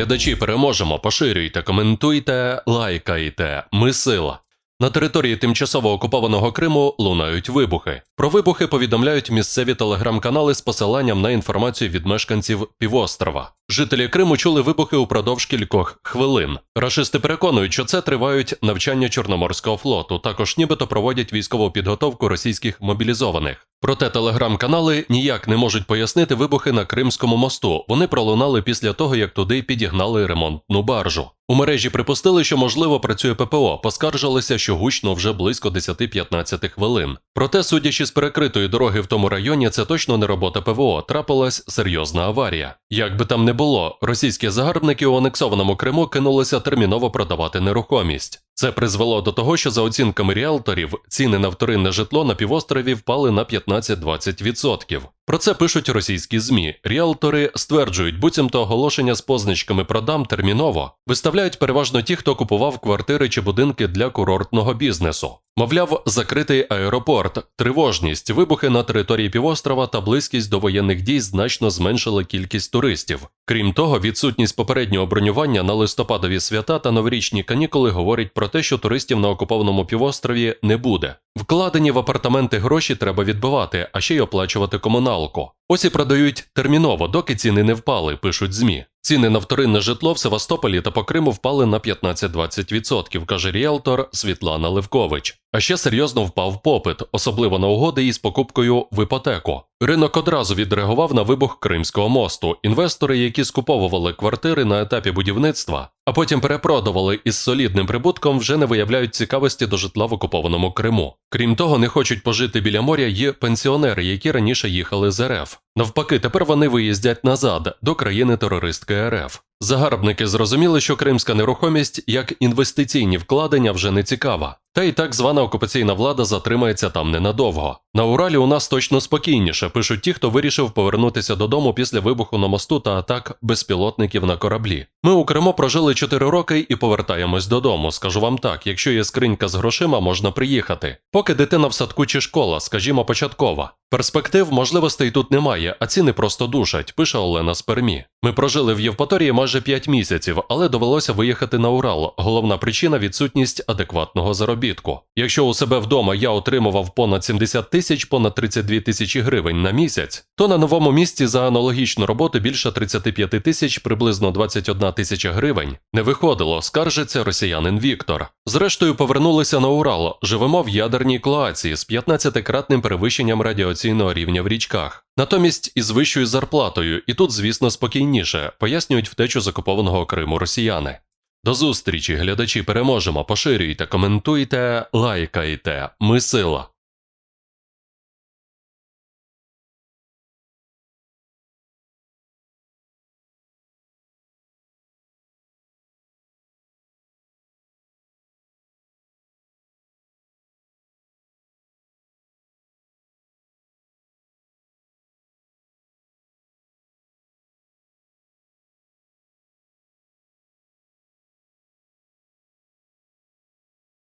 глядачі, переможемо. Поширюйте, коментуйте, лайкайте. Ми сила. На території тимчасово окупованого Криму лунають вибухи. Про вибухи повідомляють місцеві телеграм-канали з посиланням на інформацію від мешканців півострова. Жителі Криму чули вибухи упродовж кількох хвилин. Рашисти переконують, що це тривають навчання Чорноморського флоту. Також нібито проводять військову підготовку російських мобілізованих. Проте телеграм-канали ніяк не можуть пояснити вибухи на Кримському мосту. Вони пролунали після того, як туди підігнали ремонтну баржу. У мережі припустили, що можливо працює ППО, поскаржилися, що гучно вже близько 10-15 хвилин. Проте, судячи з перекритої дороги в тому районі, це точно не робота ПВО. Трапилась серйозна аварія. Як би там не було, російські загарбники у анексованому Криму кинулися терміново продавати нерухомість. Це призвело до того, що за оцінками ріалторів ціни на вторинне житло на півострові впали на 15-20%. Про це пишуть російські змі. Ріалтори стверджують, буцімто оголошення з позначками продам терміново виставляють переважно ті, хто купував квартири чи будинки для курортного бізнесу. Мовляв, закритий аеропорт, тривожність, вибухи на території півострова та близькість до воєнних дій значно зменшили кількість туристів. Крім того, відсутність попереднього бронювання на листопадові свята та новорічні канікули говорить про те, що туристів на окупованому півострові не буде. Вкладені в апартаменти гроші треба відбивати, а ще й оплачувати комуналку. Ось і продають терміново, доки ціни не впали, пишуть ЗМІ. Ціни на вторинне житло в Севастополі та по Криму впали на 15-20%, каже ріелтор Світлана Левкович. А ще серйозно впав попит, особливо на угоди із покупкою в іпотеку. Ринок одразу відреагував на вибух Кримського мосту. Інвестори, які скуповували квартири на етапі будівництва, а потім перепродували із солідним прибутком, вже не виявляють цікавості до житла в окупованому Криму. Крім того, не хочуть пожити біля моря є пенсіонери, які раніше їхали з РФ. Навпаки, тепер вони виїздять назад до країни терористки РФ. Загарбники зрозуміли, що кримська нерухомість як інвестиційні вкладення вже не цікава. Та й так звана окупаційна влада затримається там ненадовго. На Уралі у нас точно спокійніше, пишуть ті, хто вирішив повернутися додому після вибуху на мосту та атак безпілотників на кораблі. Ми у Криму прожили 4 роки і повертаємось додому. Скажу вам так: якщо є скринька з грошима, можна приїхати. Поки дитина в садку чи школа, скажімо, початкова. Перспектив можливостей тут немає, а ціни просто душать, пише Олена з Пермі. Ми прожили в Євпаторії майже 5 місяців, але довелося виїхати на Урал. Головна причина відсутність адекватного заробітку. Якщо у себе вдома я отримував понад 70 тисяч, понад 32 тисячі гривень на місяць, то на новому місці за аналогічну роботу більше 35 тисяч, приблизно 21 тисяча гривень, не виходило, скаржиться росіянин Віктор. Зрештою, повернулися на Урал, живемо в ядерній клоації з 15-кратним перевищенням радіаційного рівня в річках. Натомість із вищою зарплатою, і тут, звісно, спокійніше, пояснюють втечу закупованого Криму росіяни. До зустрічі, глядачі, переможемо, поширюйте, коментуйте, лайкайте. Ми сила.